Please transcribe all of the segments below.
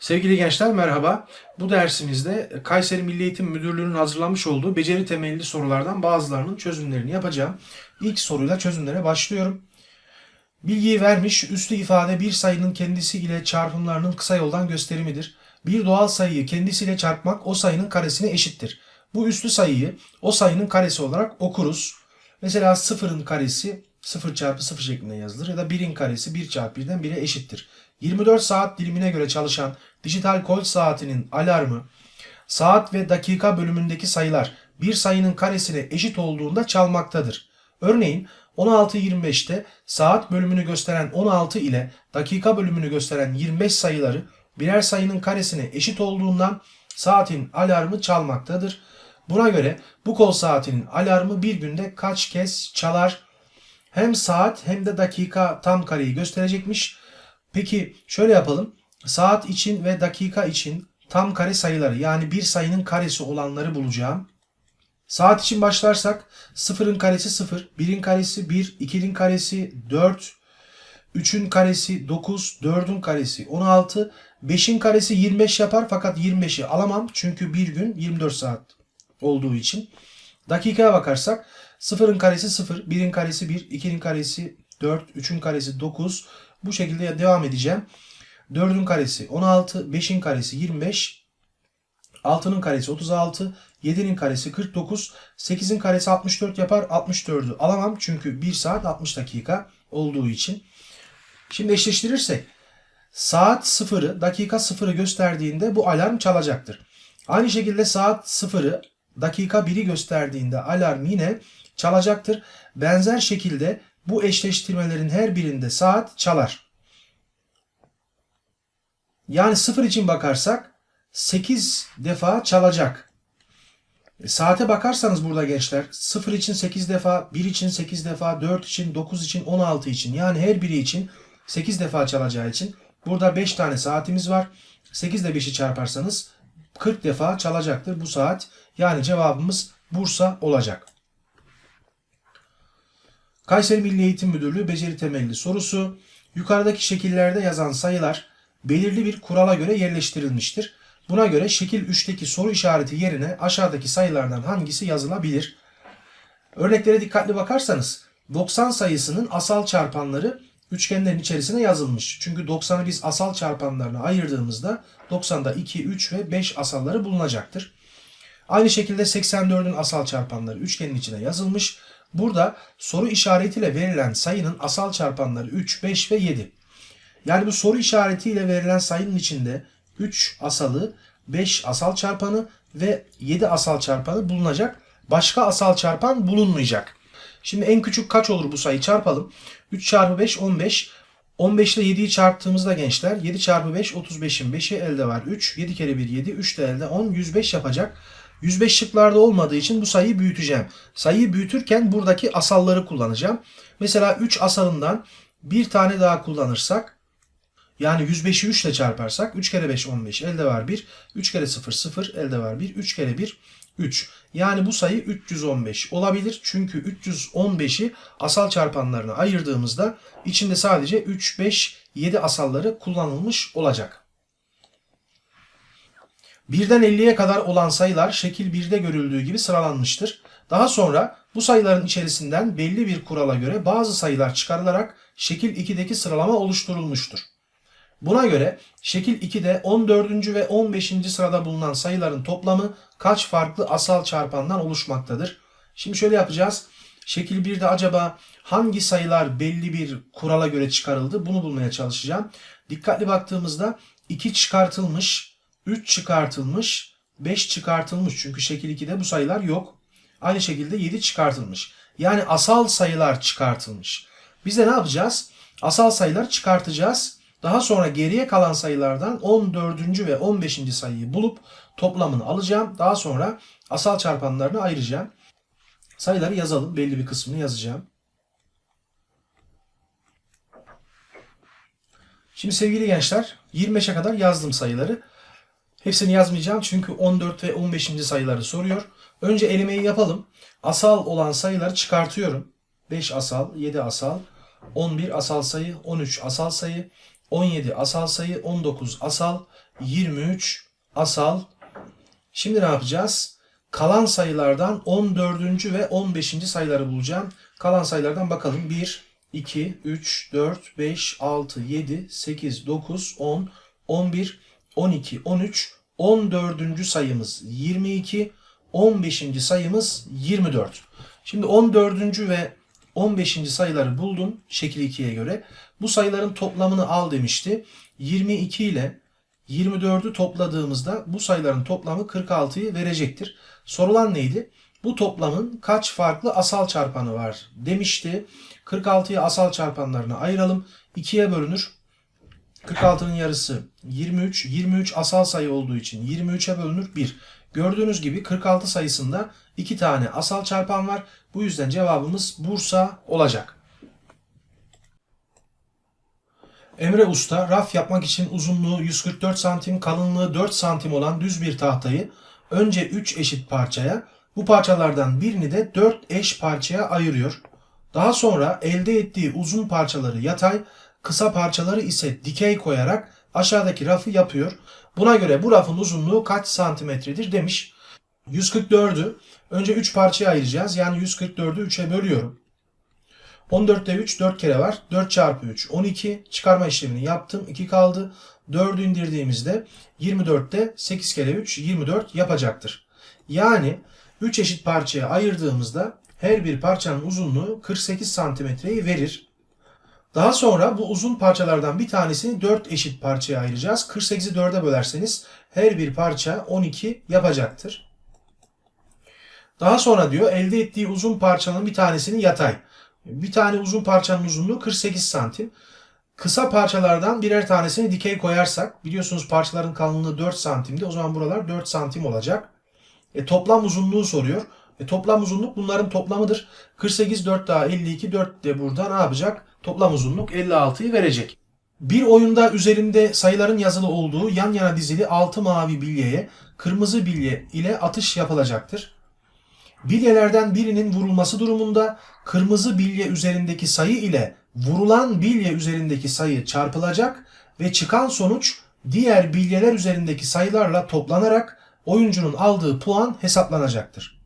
Sevgili gençler merhaba. Bu dersimizde Kayseri Milli Eğitim Müdürlüğü'nün hazırlamış olduğu beceri temelli sorulardan bazılarının çözümlerini yapacağım. İlk soruyla çözümlere başlıyorum. Bilgiyi vermiş, üslü ifade bir sayının kendisi ile çarpımlarının kısa yoldan gösterimidir. Bir doğal sayıyı kendisiyle çarpmak o sayının karesine eşittir. Bu üslü sayıyı o sayının karesi olarak okuruz. Mesela sıfırın karesi 0 çarpı 0 şeklinde yazılır ya da 1'in karesi 1 çarpı 1'den 1'e eşittir. 24 saat dilimine göre çalışan dijital kol saatinin alarmı saat ve dakika bölümündeki sayılar bir sayının karesine eşit olduğunda çalmaktadır. Örneğin 16.25'te saat bölümünü gösteren 16 ile dakika bölümünü gösteren 25 sayıları birer sayının karesine eşit olduğundan saatin alarmı çalmaktadır. Buna göre bu kol saatinin alarmı bir günde kaç kez çalar? Hem saat hem de dakika tam kareyi gösterecekmiş. Peki şöyle yapalım. Saat için ve dakika için tam kare sayıları yani bir sayının karesi olanları bulacağım. Saat için başlarsak sıfırın karesi 0, 1'in karesi 1, 2'nin karesi 4, 3'ün karesi 9, 4'ün karesi 16, 5'in karesi 25 yapar fakat 25'i alamam çünkü bir gün 24 saat olduğu için. Dakikaya bakarsak 0'ın karesi 0, 1'in karesi 1, 2'nin karesi 4, 3'ün karesi 9. Bu şekilde devam edeceğim. 4'ün karesi 16, 5'in karesi 25, 6'nın karesi 36, 7'nin karesi 49, 8'in karesi 64 yapar. 64'ü alamam çünkü 1 saat 60 dakika olduğu için. Şimdi eşleştirirsek saat 0'ı dakika 0'ı gösterdiğinde bu alarm çalacaktır. Aynı şekilde saat 0'ı dakika 1'i gösterdiğinde alarm yine çalacaktır. Benzer şekilde bu eşleştirmelerin her birinde saat çalar. Yani 0 için bakarsak 8 defa çalacak. E, Saate bakarsanız burada gençler 0 için 8 defa, 1 için 8 defa, 4 için, 9 için, 16 için yani her biri için 8 defa çalacağı için burada 5 tane saatimiz var. 8 ile 5'i çarparsanız 40 defa çalacaktır bu saat. Yani cevabımız Bursa olacak. Kayseri Milli Eğitim Müdürlüğü beceri temelli sorusu. Yukarıdaki şekillerde yazan sayılar belirli bir kurala göre yerleştirilmiştir. Buna göre şekil 3'teki soru işareti yerine aşağıdaki sayılardan hangisi yazılabilir? Örneklere dikkatli bakarsanız 90 sayısının asal çarpanları üçgenlerin içerisine yazılmış. Çünkü 90'ı biz asal çarpanlarına ayırdığımızda 90'da 2, 3 ve 5 asalları bulunacaktır. Aynı şekilde 84'ün asal çarpanları üçgenin içine yazılmış. Burada soru işaretiyle verilen sayının asal çarpanları 3, 5 ve 7. Yani bu soru işaretiyle verilen sayının içinde 3 asalı, 5 asal çarpanı ve 7 asal çarpanı bulunacak. Başka asal çarpan bulunmayacak. Şimdi en küçük kaç olur bu sayı çarpalım. 3 çarpı 5 15. 15 ile 7'yi çarptığımızda gençler 7 çarpı 5 35'in 5'i elde var 3. 7 kere 1 7 3 de elde 10 105 yapacak. 105 şıklarda olmadığı için bu sayıyı büyüteceğim. Sayıyı büyütürken buradaki asalları kullanacağım. Mesela 3 asalından bir tane daha kullanırsak yani 105'i 3 ile çarparsak 3 kere 5 15 elde var 1. 3 kere 0 0 elde var 1. 3 kere 1 3. Yani bu sayı 315 olabilir. Çünkü 315'i asal çarpanlarına ayırdığımızda içinde sadece 3, 5, 7 asalları kullanılmış olacak. Birden 50'ye kadar olan sayılar şekil 1'de görüldüğü gibi sıralanmıştır. Daha sonra bu sayıların içerisinden belli bir kurala göre bazı sayılar çıkarılarak şekil 2'deki sıralama oluşturulmuştur. Buna göre şekil 2'de 14. ve 15. sırada bulunan sayıların toplamı kaç farklı asal çarpandan oluşmaktadır? Şimdi şöyle yapacağız. Şekil 1'de acaba hangi sayılar belli bir kurala göre çıkarıldı? Bunu bulmaya çalışacağım. Dikkatli baktığımızda 2 çıkartılmış, 3 çıkartılmış, 5 çıkartılmış. Çünkü şekil 2'de bu sayılar yok. Aynı şekilde 7 çıkartılmış. Yani asal sayılar çıkartılmış. Biz de ne yapacağız? Asal sayılar çıkartacağız. Daha sonra geriye kalan sayılardan 14. ve 15. sayıyı bulup toplamını alacağım. Daha sonra asal çarpanlarını ayıracağım. Sayıları yazalım. Belli bir kısmını yazacağım. Şimdi sevgili gençler 25'e kadar yazdım sayıları. Hepsini yazmayacağım çünkü 14 ve 15. sayıları soruyor. Önce elemeyi yapalım. Asal olan sayıları çıkartıyorum. 5 asal, 7 asal, 11 asal sayı, 13 asal sayı, 17 asal sayı, 19 asal, 23 asal. Şimdi ne yapacağız? Kalan sayılardan 14. ve 15. sayıları bulacağım. Kalan sayılardan bakalım. 1, 2, 3, 4, 5, 6, 7, 8, 9, 10, 11, 12, 13, 14. sayımız 22, 15. sayımız 24. Şimdi 14. ve 15. sayıları buldum şekil 2'ye göre. Bu sayıların toplamını al demişti. 22 ile 24'ü topladığımızda bu sayıların toplamı 46'yı verecektir. Sorulan neydi? Bu toplamın kaç farklı asal çarpanı var demişti. 46'yı asal çarpanlarına ayıralım. 2'ye bölünür. 46'nın yarısı 23. 23 asal sayı olduğu için 23'e bölünür 1. Gördüğünüz gibi 46 sayısında 2 tane asal çarpan var. Bu yüzden cevabımız Bursa olacak. Emre Usta raf yapmak için uzunluğu 144 santim, kalınlığı 4 santim olan düz bir tahtayı önce 3 eşit parçaya, bu parçalardan birini de 4 eş parçaya ayırıyor. Daha sonra elde ettiği uzun parçaları yatay, kısa parçaları ise dikey koyarak aşağıdaki rafı yapıyor. Buna göre bu rafın uzunluğu kaç santimetredir demiş. 144'ü önce 3 parçaya ayıracağız. Yani 144'ü 3'e bölüyorum. 14'te 3 4 kere var. 4 çarpı 3 12. Çıkarma işlemini yaptım. 2 kaldı. 4'ü indirdiğimizde 24'te 8 kere 3 24 yapacaktır. Yani 3 eşit parçaya ayırdığımızda her bir parçanın uzunluğu 48 santimetreyi verir. Daha sonra bu uzun parçalardan bir tanesini 4 eşit parçaya ayıracağız. 48'i 4'e bölerseniz her bir parça 12 yapacaktır. Daha sonra diyor elde ettiği uzun parçanın bir tanesini yatay. Bir tane uzun parçanın uzunluğu 48 santim. Kısa parçalardan birer tanesini dikey koyarsak biliyorsunuz parçaların kalınlığı 4 santimdi. O zaman buralar 4 santim olacak. E, toplam uzunluğu soruyor. E, toplam uzunluk bunların toplamıdır. 48 4 daha 52 4 de burada ne yapacak? Toplam uzunluk 56'yı verecek. Bir oyunda üzerinde sayıların yazılı olduğu yan yana dizili 6 mavi bilyeye kırmızı bilye ile atış yapılacaktır. Bilyelerden birinin vurulması durumunda kırmızı bilye üzerindeki sayı ile vurulan bilye üzerindeki sayı çarpılacak ve çıkan sonuç diğer bilyeler üzerindeki sayılarla toplanarak oyuncunun aldığı puan hesaplanacaktır.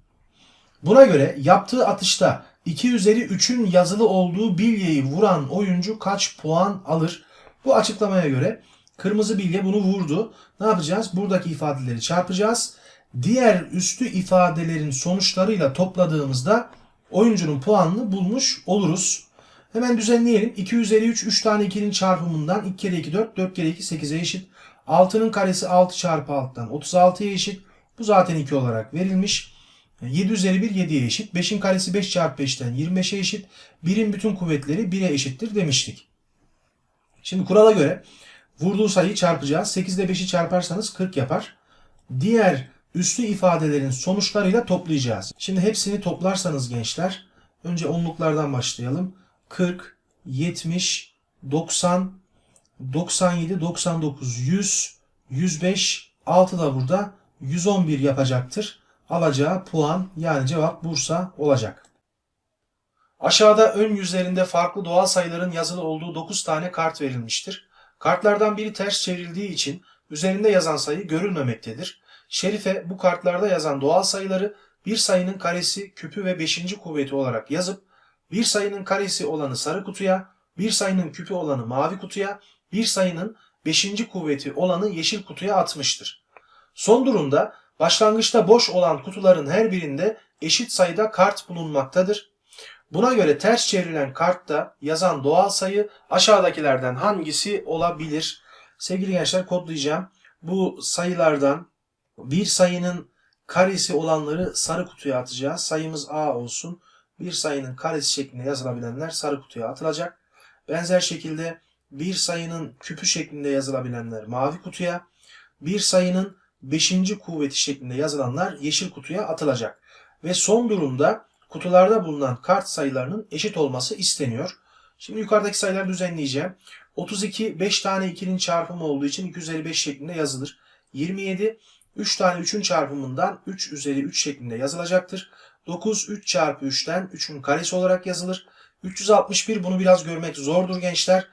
Buna göre yaptığı atışta 2 üzeri 3'ün yazılı olduğu bilyeyi vuran oyuncu kaç puan alır? Bu açıklamaya göre kırmızı bilye bunu vurdu. Ne yapacağız? Buradaki ifadeleri çarpacağız. Diğer üstü ifadelerin sonuçlarıyla topladığımızda oyuncunun puanını bulmuş oluruz. Hemen düzenleyelim. 2 üzeri 3 3 tane 2'nin çarpımından 2 kere 2 4 4 kere 2 8'e eşit. 6'nın karesi 6 çarpı 6'dan 36'ya eşit. Bu zaten 2 olarak verilmiş. 7 üzeri 1 7'ye eşit. 5'in karesi 5 çarpı 5'ten 25'e eşit. 1'in bütün kuvvetleri 1'e eşittir demiştik. Şimdi kurala göre vurduğu sayıyı çarpacağız. 8 ile 5'i çarparsanız 40 yapar. Diğer üslü ifadelerin sonuçlarıyla toplayacağız. Şimdi hepsini toplarsanız gençler önce onluklardan başlayalım. 40, 70, 90, 97, 99, 100, 105, 6 da burada 111 yapacaktır. Alacağı puan yani cevap Bursa olacak. Aşağıda ön yüzlerinde farklı doğal sayıların yazılı olduğu 9 tane kart verilmiştir. Kartlardan biri ters çevrildiği için üzerinde yazan sayı görülmemektedir. Şerife bu kartlarda yazan doğal sayıları bir sayının karesi, küpü ve beşinci kuvveti olarak yazıp bir sayının karesi olanı sarı kutuya, bir sayının küpü olanı mavi kutuya, bir sayının beşinci kuvveti olanı yeşil kutuya atmıştır. Son durumda başlangıçta boş olan kutuların her birinde eşit sayıda kart bulunmaktadır. Buna göre ters çevrilen kartta yazan doğal sayı aşağıdakilerden hangisi olabilir? Sevgili gençler kodlayacağım. Bu sayılardan bir sayının karesi olanları sarı kutuya atacağız. Sayımız A olsun. Bir sayının karesi şeklinde yazılabilenler sarı kutuya atılacak. Benzer şekilde bir sayının küpü şeklinde yazılabilenler mavi kutuya, bir sayının beşinci kuvveti şeklinde yazılanlar yeşil kutuya atılacak. Ve son durumda kutularda bulunan kart sayılarının eşit olması isteniyor. Şimdi yukarıdaki sayıları düzenleyeceğim. 32 5 tane 2'nin çarpımı olduğu için 2 üzeri 5 şeklinde yazılır. 27 3 tane 3'ün çarpımından 3 üzeri 3 şeklinde yazılacaktır. 9 3 çarpı 3'ten 3'ün karesi olarak yazılır. 361 bunu biraz görmek zordur gençler.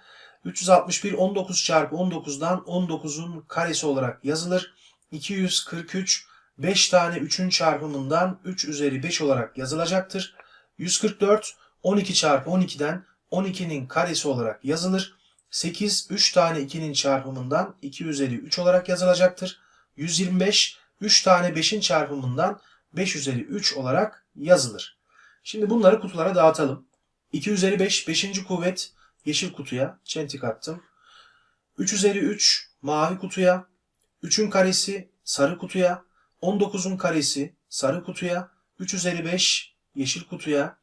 361 19 çarpı 19'dan 19'un karesi olarak yazılır. 243 5 tane 3'ün çarpımından 3 üzeri 5 olarak yazılacaktır. 144 12 çarpı 12'den 12'nin karesi olarak yazılır. 8 3 tane 2'nin çarpımından 2 üzeri 3 olarak yazılacaktır. 125 3 tane 5'in çarpımından 5 üzeri 3 olarak yazılır. Şimdi bunları kutulara dağıtalım. 2 üzeri 5 5. kuvvet yeşil kutuya çentik attım. 3 üzeri 3 mavi kutuya. 3'ün karesi sarı kutuya. 19'un karesi sarı kutuya. 3 üzeri 5 yeşil kutuya.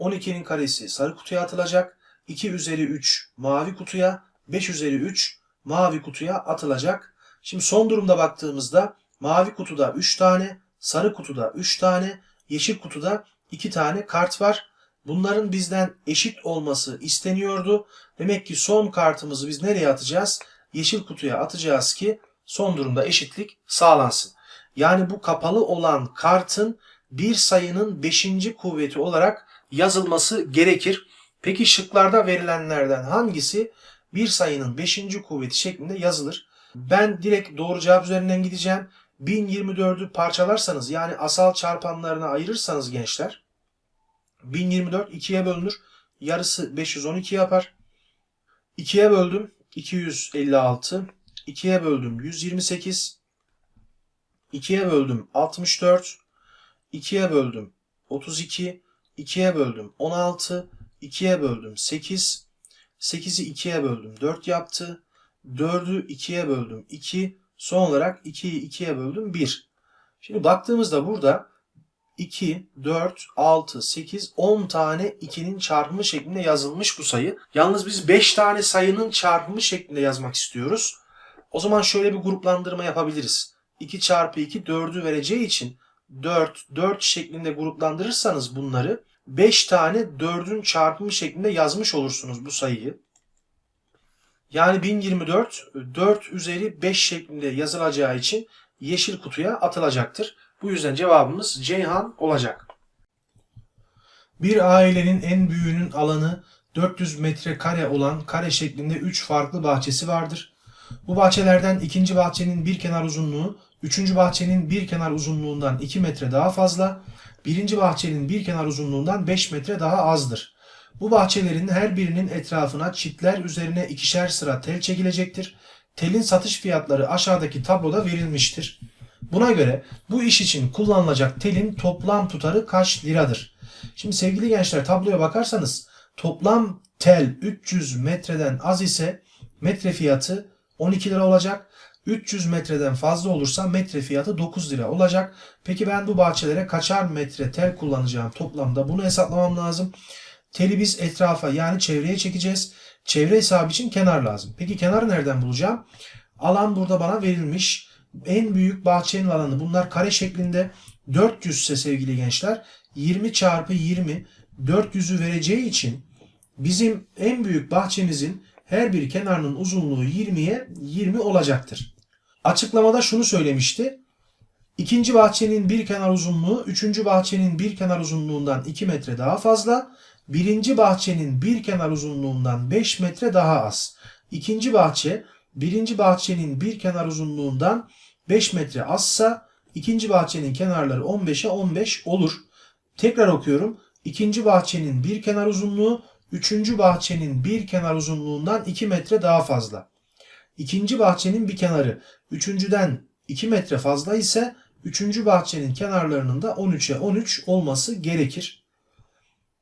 12'nin karesi sarı kutuya atılacak. 2 üzeri 3 mavi kutuya. 5 üzeri 3 mavi kutuya atılacak. Şimdi son durumda baktığımızda mavi kutuda 3 tane, sarı kutuda 3 tane, yeşil kutuda 2 tane kart var. Bunların bizden eşit olması isteniyordu. Demek ki son kartımızı biz nereye atacağız? Yeşil kutuya atacağız ki son durumda eşitlik sağlansın. Yani bu kapalı olan kartın bir sayının 5. kuvveti olarak yazılması gerekir. Peki şıklarda verilenlerden hangisi bir sayının 5. kuvveti şeklinde yazılır? Ben direkt doğru cevap üzerinden gideceğim. 1024'ü parçalarsanız yani asal çarpanlarına ayırırsanız gençler 1024 2'ye bölünür. Yarısı 512 yapar. 2'ye böldüm 256. 2'ye böldüm 128. 2'ye böldüm 64. 2'ye böldüm 32. 2'ye böldüm 16. 2'ye böldüm 8. 8'i 2'ye böldüm 4 yaptı. 4'ü 2'ye böldüm 2. Son olarak 2'yi 2'ye böldüm 1. Şimdi baktığımızda burada 2, 4, 6, 8, 10 tane 2'nin çarpımı şeklinde yazılmış bu sayı. Yalnız biz 5 tane sayının çarpımı şeklinde yazmak istiyoruz. O zaman şöyle bir gruplandırma yapabiliriz. 2 çarpı 2 4'ü vereceği için 4, 4 şeklinde gruplandırırsanız bunları 5 tane 4'ün çarpımı şeklinde yazmış olursunuz bu sayıyı. Yani 1024 4 üzeri 5 şeklinde yazılacağı için yeşil kutuya atılacaktır. Bu yüzden cevabımız Ceyhan olacak. Bir ailenin en büyüğünün alanı 400 metrekare olan kare şeklinde 3 farklı bahçesi vardır. Bu bahçelerden ikinci bahçenin bir kenar uzunluğu, üçüncü bahçenin bir kenar uzunluğundan 2 metre daha fazla, birinci bahçenin bir kenar uzunluğundan 5 metre daha azdır. Bu bahçelerin her birinin etrafına çitler üzerine ikişer sıra tel çekilecektir. Telin satış fiyatları aşağıdaki tabloda verilmiştir. Buna göre bu iş için kullanılacak telin toplam tutarı kaç liradır? Şimdi sevgili gençler tabloya bakarsanız toplam tel 300 metreden az ise metre fiyatı 12 lira olacak. 300 metreden fazla olursa metre fiyatı 9 lira olacak. Peki ben bu bahçelere kaçar metre tel kullanacağım toplamda bunu hesaplamam lazım. Teli biz etrafa yani çevreye çekeceğiz. Çevre hesabı için kenar lazım. Peki kenarı nereden bulacağım? Alan burada bana verilmiş. En büyük bahçenin alanı bunlar kare şeklinde 400 ise sevgili gençler 20 çarpı 20 400'ü vereceği için bizim en büyük bahçemizin her bir kenarının uzunluğu 20'ye 20 olacaktır. Açıklamada şunu söylemişti. İkinci bahçenin bir kenar uzunluğu üçüncü bahçenin bir kenar uzunluğundan 2 metre daha fazla. Birinci bahçenin bir kenar uzunluğundan 5 metre daha az. İkinci bahçe birinci bahçenin bir kenar uzunluğundan 5 metre azsa ikinci bahçenin kenarları 15'e 15 olur. Tekrar okuyorum. İkinci bahçenin bir kenar uzunluğu üçüncü bahçenin bir kenar uzunluğundan 2 metre daha fazla. İkinci bahçenin bir kenarı üçüncüden 2 metre fazla ise üçüncü bahçenin kenarlarının da 13'e 13 olması gerekir.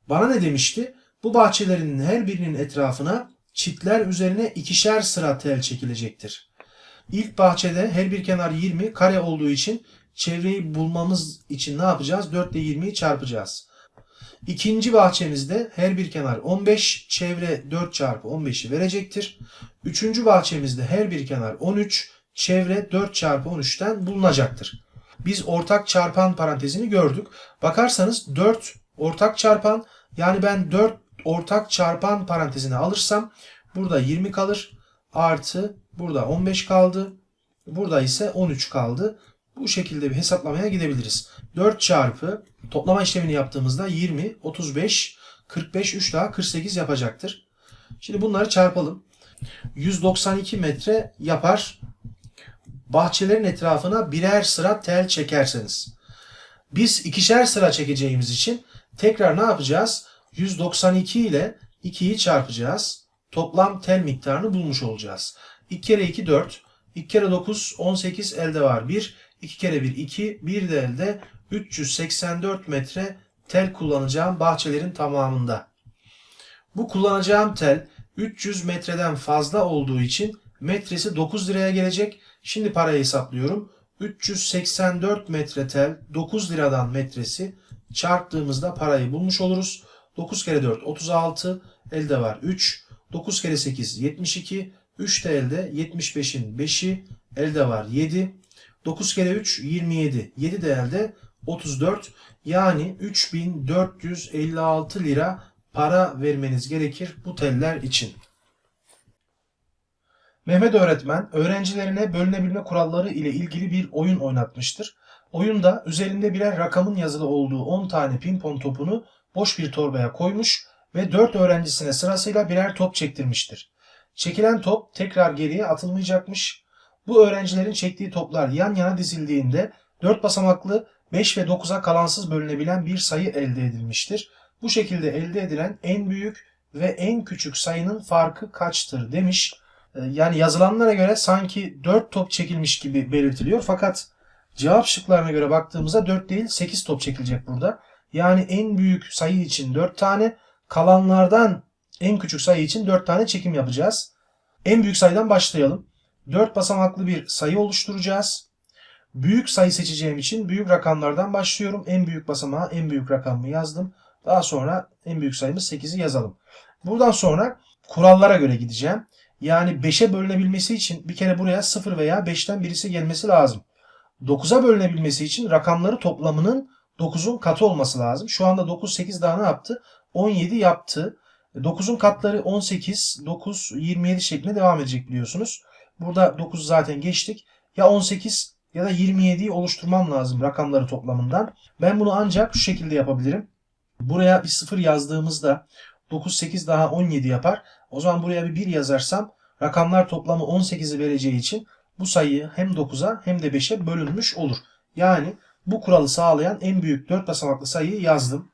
Bana ne demişti? Bu bahçelerin her birinin etrafına çitler üzerine ikişer sıra tel çekilecektir. İlk bahçede her bir kenar 20 kare olduğu için çevreyi bulmamız için ne yapacağız? 4 ile 20'yi çarpacağız. İkinci bahçemizde her bir kenar 15, çevre 4 çarpı 15'i verecektir. Üçüncü bahçemizde her bir kenar 13, çevre 4 çarpı 13'ten bulunacaktır. Biz ortak çarpan parantezini gördük. Bakarsanız 4 ortak çarpan yani ben 4 ortak çarpan parantezine alırsam burada 20 kalır. Artı burada 15 kaldı. Burada ise 13 kaldı. Bu şekilde bir hesaplamaya gidebiliriz. 4 çarpı toplama işlemini yaptığımızda 20, 35, 45, 3 daha 48 yapacaktır. Şimdi bunları çarpalım. 192 metre yapar. Bahçelerin etrafına birer sıra tel çekerseniz. Biz ikişer sıra çekeceğimiz için tekrar ne yapacağız? 192 ile 2'yi çarpacağız. Toplam tel miktarını bulmuş olacağız. 2 kere 2 4, 2 kere 9 18 elde var 1, 2 kere 1 2, 1 de elde 384 metre tel kullanacağım bahçelerin tamamında. Bu kullanacağım tel 300 metreden fazla olduğu için metresi 9 liraya gelecek. Şimdi parayı hesaplıyorum. 384 metre tel 9 liradan metresi çarptığımızda parayı bulmuş oluruz. 9 kere 4 36 elde var 3. 9 kere 8 72. 3 de elde 75'in 5'i elde var 7. 9 kere 3 27. 7 de elde 34. Yani 3456 lira para vermeniz gerekir bu teller için. Mehmet öğretmen öğrencilerine bölünebilme kuralları ile ilgili bir oyun oynatmıştır. Oyunda üzerinde birer rakamın yazılı olduğu 10 tane pimpon topunu boş bir torbaya koymuş ve 4 öğrencisine sırasıyla birer top çektirmiştir. Çekilen top tekrar geriye atılmayacakmış. Bu öğrencilerin çektiği toplar yan yana dizildiğinde 4 basamaklı 5 ve 9'a kalansız bölünebilen bir sayı elde edilmiştir. Bu şekilde elde edilen en büyük ve en küçük sayının farkı kaçtır demiş. Ee, Yani yazılanlara göre sanki 4 top çekilmiş gibi belirtiliyor fakat cevap şıklarına göre baktığımızda 4 değil 8 top çekilecek burada. Yani en büyük sayı için 4 tane, kalanlardan en küçük sayı için 4 tane çekim yapacağız. En büyük sayıdan başlayalım. 4 basamaklı bir sayı oluşturacağız. Büyük sayı seçeceğim için büyük rakamlardan başlıyorum. En büyük basamağa en büyük rakamımı yazdım. Daha sonra en büyük sayımız 8'i yazalım. Buradan sonra kurallara göre gideceğim. Yani 5'e bölünebilmesi için bir kere buraya 0 veya 5'ten birisi gelmesi lazım. 9'a bölünebilmesi için rakamları toplamının 9'un katı olması lazım. Şu anda 9, 8 daha ne yaptı? 17 yaptı. 9'un katları 18, 9, 27 şeklinde devam edecek biliyorsunuz. Burada 9 zaten geçtik. Ya 18 ya da 27'yi oluşturmam lazım rakamları toplamından. Ben bunu ancak şu şekilde yapabilirim. Buraya bir 0 yazdığımızda 9, 8 daha 17 yapar. O zaman buraya bir 1 yazarsam rakamlar toplamı 18'i vereceği için bu sayı hem 9'a hem de 5'e bölünmüş olur. Yani bu kuralı sağlayan en büyük 4 basamaklı sayıyı yazdım.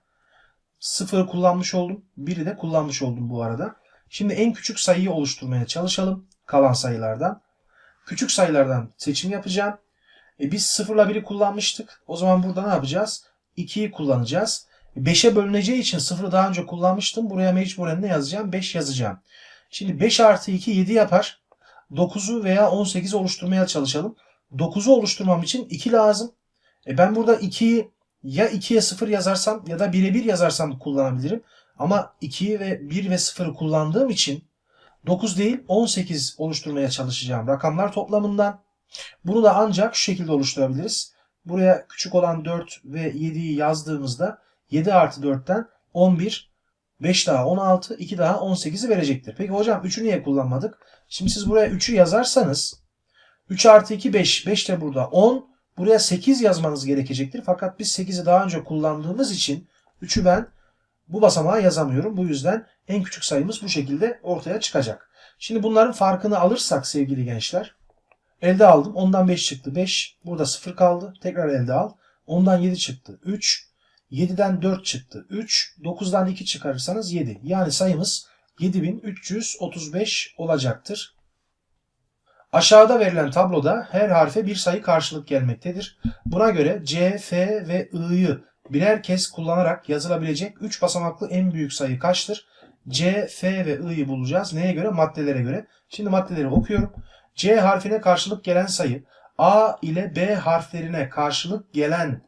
0'ı kullanmış oldum. 1'i de kullanmış oldum bu arada. Şimdi en küçük sayıyı oluşturmaya çalışalım kalan sayılardan. Küçük sayılardan seçim yapacağım. E biz 0 ile 1'i kullanmıştık. O zaman burada ne yapacağız? 2'yi kullanacağız. 5'e bölüneceği için 0'ı daha önce kullanmıştım. Buraya mecburen ne yazacağım? 5 yazacağım. Şimdi 5 artı 2 7 yapar. 9'u veya 18'i oluşturmaya çalışalım. 9'u oluşturmam için 2 lazım. E ben burada 2'yi ya 2'ye 0 yazarsam ya da 1'e 1 yazarsam kullanabilirim. Ama 2'yi ve 1 ve 0'ı kullandığım için 9 değil 18 oluşturmaya çalışacağım rakamlar toplamından. Bunu da ancak şu şekilde oluşturabiliriz. Buraya küçük olan 4 ve 7'yi yazdığımızda 7 artı 4'ten 11, 5 daha 16, 2 daha 18'i verecektir. Peki hocam 3'ü niye kullanmadık? Şimdi siz buraya 3'ü yazarsanız 3 artı 2 5, 5 de burada 10, buraya 8 yazmanız gerekecektir. Fakat biz 8'i daha önce kullandığımız için 3'ü ben bu basamağa yazamıyorum. Bu yüzden en küçük sayımız bu şekilde ortaya çıkacak. Şimdi bunların farkını alırsak sevgili gençler. Elde aldım. Ondan 5 çıktı. 5. Burada 0 kaldı. Tekrar elde al. Ondan 7 çıktı. 3. 7'den 4 çıktı. 3. 9'dan 2 çıkarırsanız 7. Yani sayımız 7335 olacaktır. Aşağıda verilen tabloda her harfe bir sayı karşılık gelmektedir. Buna göre C, F ve I'yı birer kez kullanarak yazılabilecek 3 basamaklı en büyük sayı kaçtır? C, F ve I'yı bulacağız. Neye göre? Maddelere göre. Şimdi maddeleri okuyorum. C harfine karşılık gelen sayı A ile B harflerine karşılık gelen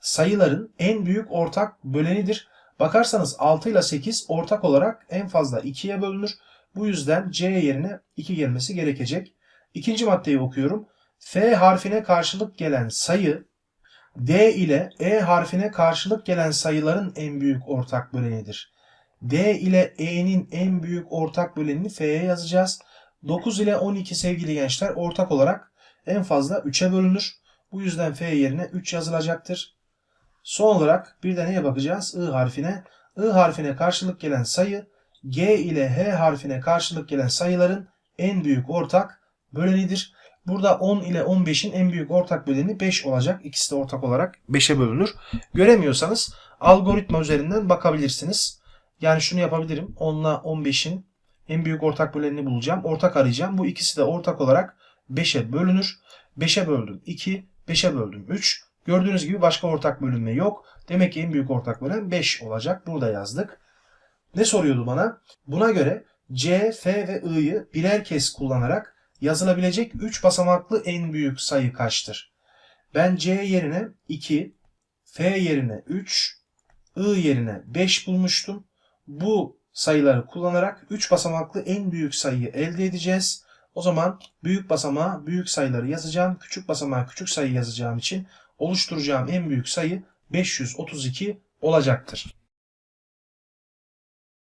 sayıların en büyük ortak bölenidir. Bakarsanız 6 ile 8 ortak olarak en fazla 2'ye bölünür. Bu yüzden C yerine 2 gelmesi gerekecek. İkinci maddeyi okuyorum. F harfine karşılık gelen sayı D ile E harfine karşılık gelen sayıların en büyük ortak bölenidir. D ile E'nin en büyük ortak bölenini F'ye yazacağız. 9 ile 12 sevgili gençler ortak olarak en fazla 3'e bölünür. Bu yüzden F yerine 3 yazılacaktır. Son olarak bir de neye bakacağız? I harfine. I harfine karşılık gelen sayı G ile H harfine karşılık gelen sayıların en büyük ortak bölenidir. Burada 10 ile 15'in en büyük ortak böleni 5 olacak. İkisi de ortak olarak 5'e bölünür. Göremiyorsanız algoritma üzerinden bakabilirsiniz. Yani şunu yapabilirim. 10 ile 15'in en büyük ortak bölenini bulacağım. Ortak arayacağım. Bu ikisi de ortak olarak 5'e bölünür. 5'e böldüm 2, 5'e böldüm 3. Gördüğünüz gibi başka ortak bölünme yok. Demek ki en büyük ortak bölen 5 olacak. Burada yazdık. Ne soruyordu bana? Buna göre C, F ve I'yı birer kez kullanarak yazılabilecek 3 basamaklı en büyük sayı kaçtır? Ben C yerine 2, F yerine 3, I yerine 5 bulmuştum. Bu sayıları kullanarak 3 basamaklı en büyük sayıyı elde edeceğiz. O zaman büyük basamağa büyük sayıları yazacağım. Küçük basamağa küçük sayı yazacağım için oluşturacağım en büyük sayı 532 olacaktır.